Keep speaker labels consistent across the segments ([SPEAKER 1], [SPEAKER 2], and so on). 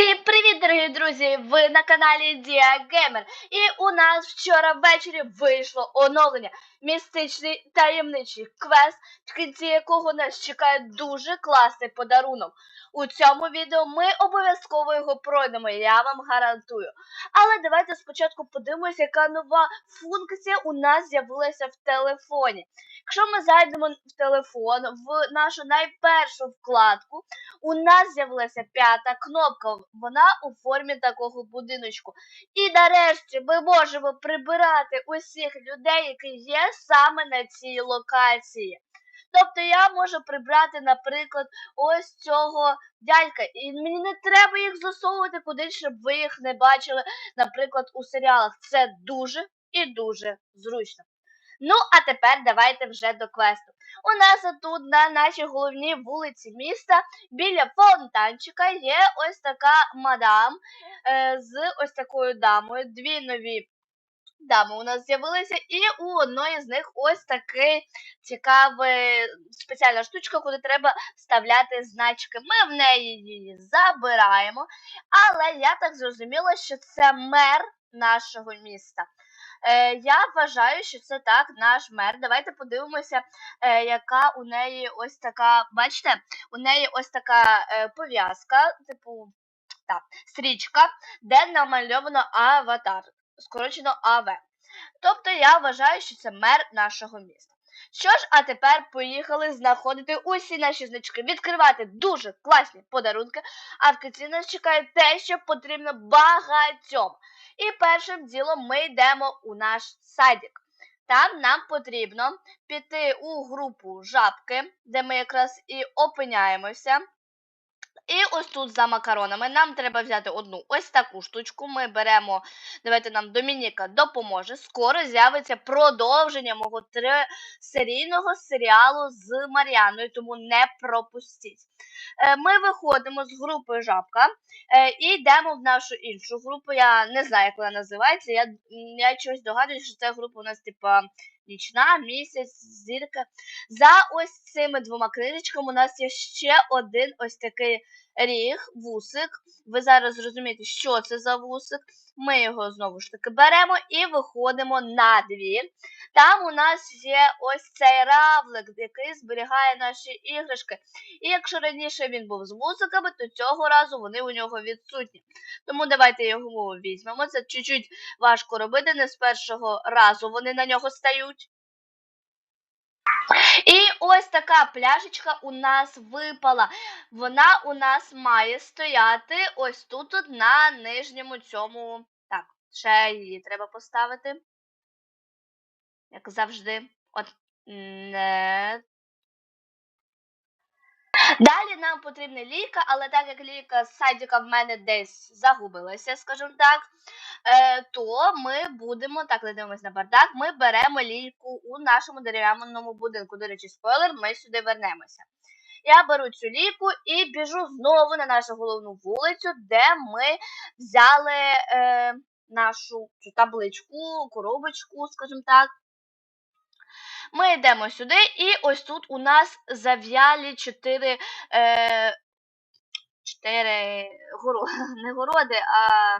[SPEAKER 1] Всім привіт, дорогі друзі! Ви на каналі Дія Геймер. І у нас вчора ввечері вийшло оновлення. Містичний таємничий квест, в кінці якого нас чекає дуже класний подарунок. У цьому відео ми обов'язково його пройдемо, я вам гарантую. Але давайте спочатку подивимося, яка нова функція у нас з'явилася в телефоні. Якщо ми зайдемо в телефон, в нашу найпершу вкладку, у нас з'явилася п'ята кнопка. Вона у формі такого будиночку. І нарешті ми можемо прибирати усіх людей, які є саме на цій локації. Тобто я можу прибрати, наприклад, ось цього дядька. І мені не треба їх засовувати кудись, щоб ви їх не бачили, наприклад, у серіалах. Це дуже і дуже зручно. Ну, а тепер давайте вже до квесту. У нас тут на нашій головній вулиці міста біля фонтанчика є ось така мадам е, з ось такою дамою. Дві нові дами у нас з'явилися, і у одної з них ось такий цікавий спеціальна штучка, куди треба вставляти значки. Ми в неї її забираємо, але я так зрозуміла, що це мер нашого міста. Е, я вважаю, що це так, наш мер. Давайте подивимося, е, яка у неї ось така, бачите, у неї ось така е, пов'язка, типу, так, стрічка, де намальовано аватар, скорочено АВ. Тобто я вважаю, що це мер нашого міста. Що ж, а тепер поїхали знаходити усі наші значки, відкривати дуже класні подарунки, а в кінці нас чекає те, що потрібно багатьом. І першим ділом ми йдемо у наш садик. Там нам потрібно піти у групу жабки, де ми якраз і опиняємося. І ось тут за макаронами нам треба взяти одну ось таку штучку. Ми беремо, давайте нам Домініка допоможе. Скоро з'явиться продовження мого трисерійного серіалу з Маріаною, тому не пропустіть. Е, Ми виходимо з групи жабка е, і йдемо в нашу іншу групу. Я не знаю, як вона називається. Я, я чогось догадуюся, що ця група у нас, типа. Нічна, місяць, зірка. За ось цими двома книжечками у нас є ще один ось такий ріг, вусик. Ви зараз зрозумієте, що це за вусик. Ми його знову ж таки беремо і виходимо на двір. Там у нас є ось цей равлик, який зберігає наші іграшки. І якщо раніше він був з вусиками, то цього разу вони у нього відсутні. Тому давайте його візьмемо. Це чуть-чуть важко робити, не з першого разу вони на нього стають. І ось така пляшечка у нас випала. Вона у нас має стояти ось тут от на нижньому цьому. Так, ще її треба поставити. Як завжди. От не. Далі нам потрібна ліка, але так як ліка з садика в мене десь загубилася, скажімо так, е, то ми будемо, так, дивимося на бардак, ми беремо лійку у нашому дерев'яному будинку. До речі, спойлер, ми сюди вернемося. Я беру цю ліку і біжу знову на нашу головну вулицю, де ми взяли е, нашу табличку, коробочку, скажімо так. Ми йдемо сюди, і ось тут у нас зав'ялі чотири, е, чотири горо, не городи, а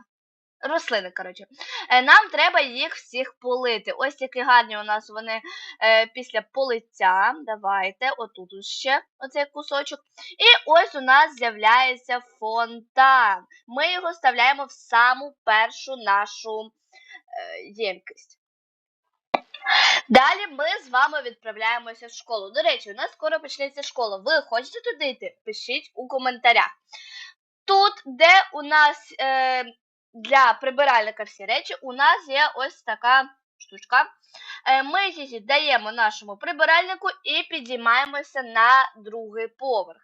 [SPEAKER 1] рослини. коротше. Е, Нам треба їх всіх полити. Ось які гарні у нас вони е, після полиття. Давайте, отут ще оцей кусочок. І ось у нас з'являється фонтан. Ми його вставляємо в саму першу нашу е, ємкість. Далі ми з вами відправляємося в школу. До речі, у нас скоро почнеться школа. Ви хочете туди йти? Пишіть у коментарях. Тут, де у нас е, для прибиральника всі речі, у нас є ось така штучка. Е, ми її даємо нашому прибиральнику і підіймаємося на другий поверх.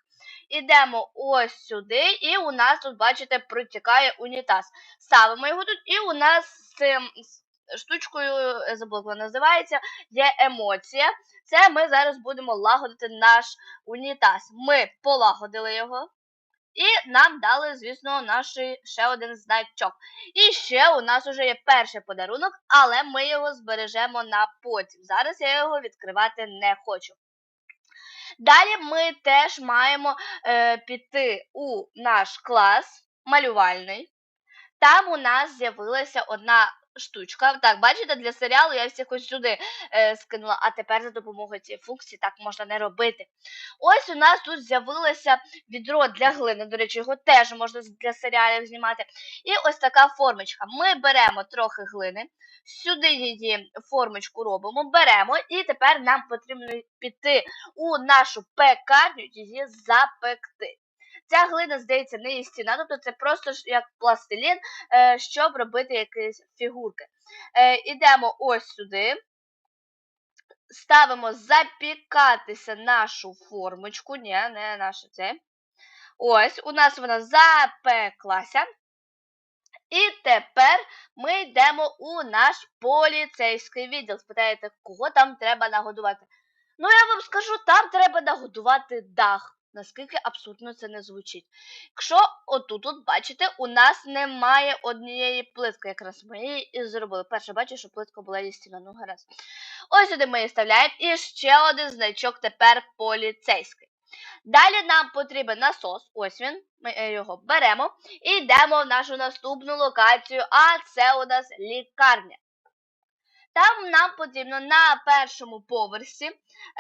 [SPEAKER 1] Ідемо ось сюди, і у нас тут, бачите, протікає унітаз. Ставимо його тут, і у нас з цим штучкою, е, забула, називається, є емоція. Це ми зараз будемо лагодити наш унітаз. Ми полагодили його. І нам дали, звісно, наш ще один значок. І ще у нас вже є перший подарунок, але ми його збережемо на потім. Зараз я його відкривати не хочу. Далі ми теж маємо е, піти у наш клас. малювальний. Там у нас з'явилася одна штучка. Так, бачите, для серіалу я всіх ось сюди е, скинула, а тепер за допомогою цієї функції так можна не робити. Ось у нас тут з'явилося відро для глини. До речі, його теж можна для серіалів знімати. І ось така формочка. Ми беремо трохи глини, сюди її формочку робимо, беремо, і тепер нам потрібно піти у нашу пекарню її запекти. Ця глина, здається, не їстівна, тобто це просто як пластилін, е, щоб робити якісь фігурки. Е, ідемо ось сюди. Ставимо запікатися нашу формочку. Ні, не нашу це. Ось, у нас вона запеклася. І тепер ми йдемо у наш поліцейський відділ. Спитаєте, кого там треба нагодувати? Ну, я вам скажу, там треба нагодувати дах. Наскільки абсурдно це не звучить. Якщо отут, от, бачите, у нас немає однієї плитки, якраз ми її зробили. Перше, бачу, що плитка була їстівна, ну гаразд. Ось сюди ми її вставляємо. І ще один значок тепер поліцейський. Далі нам потрібен насос, ось він, ми його беремо і йдемо в нашу наступну локацію, а це у нас лікарня. Там нам потрібно на першому поверсі,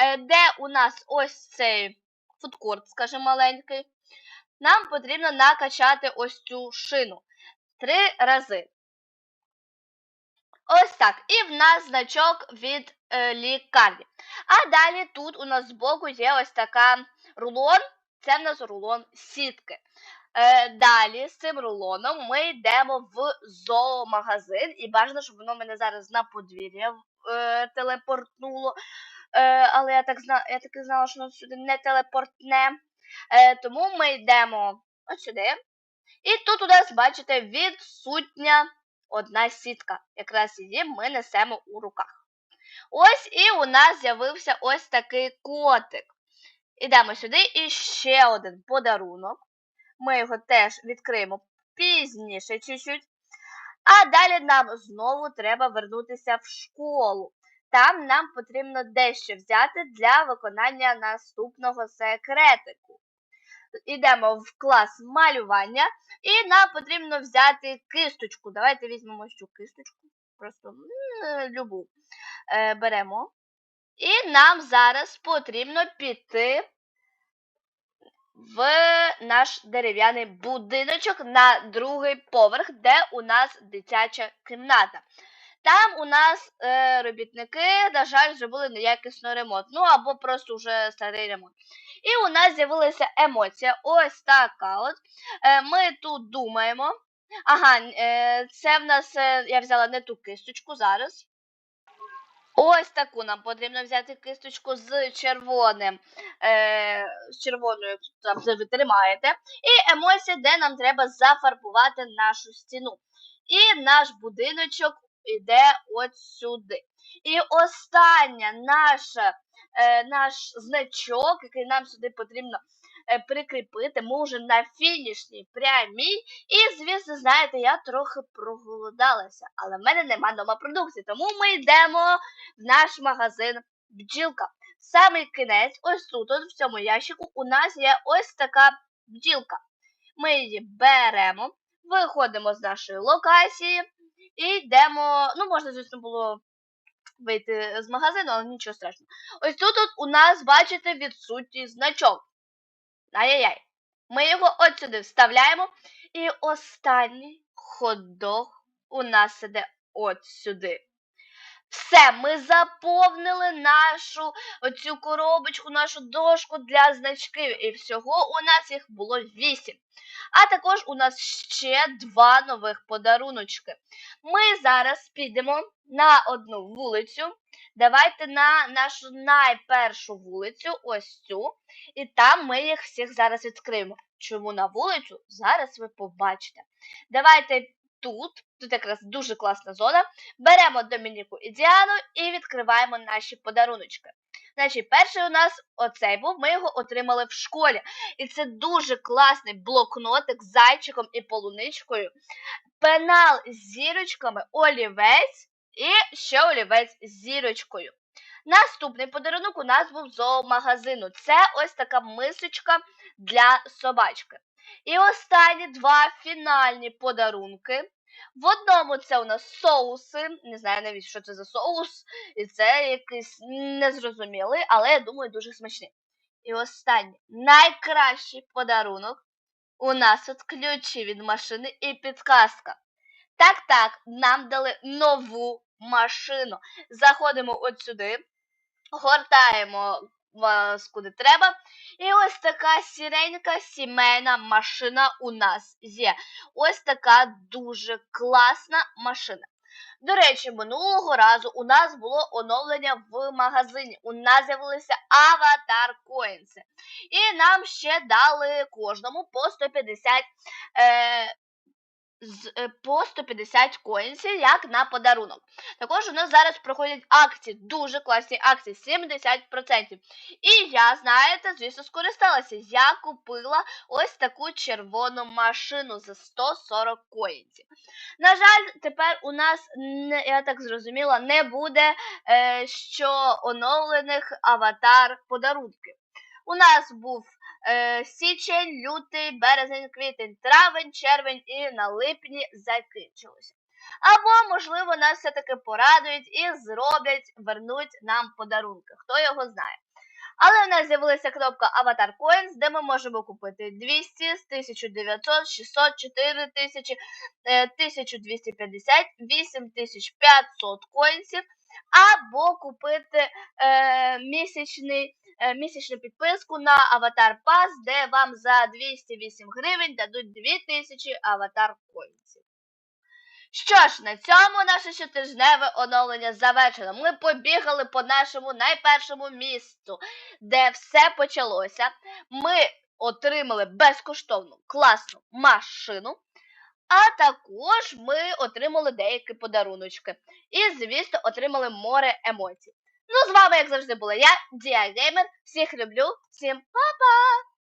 [SPEAKER 1] е, де у нас ось цей фудкорт, скажімо, маленький, нам потрібно накачати ось цю шину три рази. Ось так. І в нас значок від е, лікарні. А далі тут у нас збоку є ось така рулон. Це в нас рулон сітки. Е, далі з цим рулоном ми йдемо в зоомагазин. І бажано, щоб воно мене зараз на подвір'я е, телепортнуло. Е, але я так зна, я таки знала, що воно сюди не телепортне. Е, тому ми йдемо ось сюди. І тут у нас, бачите, відсутня одна сітка. Якраз її ми несемо у руках. Ось і у нас з'явився ось такий котик. Ідемо сюди і ще один подарунок. Ми його теж відкриємо пізніше чуть-чуть. А далі нам знову треба вернутися в школу. Там нам потрібно дещо взяти для виконання наступного секретику. Ідемо в клас малювання, і нам потрібно взяти кисточку. Давайте візьмемо цю кисточку. Просто любу е, беремо. І нам зараз потрібно піти в наш дерев'яний будиночок на другий поверх, де у нас дитяча кімната. Там у нас е, робітники, на жаль, зробили неякісно ремонт. Ну або просто вже старий ремонт. І у нас з'явилася емоція. Ось така от. Е, ми тут думаємо. Ага, е, це в нас е, я взяла не ту кисточку зараз. Ось таку нам потрібно взяти кисточку з червоним, е, з червоною там ви тримаєте. І емоція, де нам треба зафарбувати нашу стіну. І наш будиночок йде от сюди. І остання наша, е, наш значок, який нам сюди потрібно е, прикріпити, ми вже на фінішній прямій. І, звісно, знаєте, я трохи проголодалася, але в мене нема дома продукції, тому ми йдемо в наш магазин бджілка. Самий кінець, ось тут, от в цьому ящику, у нас є ось така бджілка. Ми її беремо, виходимо з нашої локації і йдемо. Ну, можна, звісно, було вийти з магазину, але нічого страшного. Ось тут от у нас, бачите, відсутній значок. Ай-яй-яй. Ми його от сюди вставляємо. І останній хот-дог у нас іде от сюди. Все, ми заповнили нашу оцю коробочку, нашу дошку для значків. І всього у нас їх було 8. А також у нас ще два нових подаруночки. Ми зараз підемо на одну вулицю. Давайте на нашу найпершу вулицю, ось цю. І там ми їх всіх зараз відкриємо. Чому на вулицю? Зараз ви побачите. Давайте тут, тут якраз дуже класна зона. Беремо Домініку і Діану і відкриваємо наші подаруночки. Значить, перший у нас оцей був, ми його отримали в школі. І це дуже класний блокнотик з зайчиком і полуничкою. Пенал з зірочками, олівець і ще олівець з зірочкою. Наступний подарунок у нас був зоомагазину. Це ось така мисочка для собачки. І останні два фінальні подарунки. В одному це у нас соуси. Не знаю навіть, що це за соус. І це якийсь незрозумілий, але я думаю, дуже смачний. І останній найкращий подарунок. У нас от ключі від машини і підказка. Так, так, нам дали нову машину. Заходимо от сюди, гортаємо вас куди треба. І ось така сіренька сімейна машина у нас є. Ось така дуже класна машина. До речі, минулого разу у нас було оновлення в магазині. У нас з'явилися аватар коїнси. І нам ще дали кожному по 150 е, з, е, по 150 коїнсів, як на подарунок. Також у нас зараз проходять акції, дуже класні акції, 70%. І я, знаєте, звісно, скористалася. Я купила ось таку червону машину за 140 коїнсів. На жаль, тепер у нас, я так зрозуміла, не буде е, що оновлених аватар подарунків. У нас був е, січень, лютий, березень, квітень, травень, червень і на липні закінчилося. Або, можливо, нас все-таки порадують і зроблять, вернуть нам подарунки. Хто його знає. Але в нас з'явилася кнопка Avatar Coins, де ми можемо купити 200, 1900, 600, 4000, е, 1250, 8500 коїнсів, або купити е, місячний місячну підписку на Avatar Pass, де вам за 208 гривень дадуть 2000 аватар коїнсів. Що ж, на цьому наше щотижневе оновлення завершено. Ми побігали по нашому найпершому місту, де все почалося. Ми отримали безкоштовну класну машину. А також ми отримали деякі подаруночки. І, звісно, отримали море емоцій. Ну, з вами, як завжди, була я, Діа Геймер. Всіх люблю, всім па-па!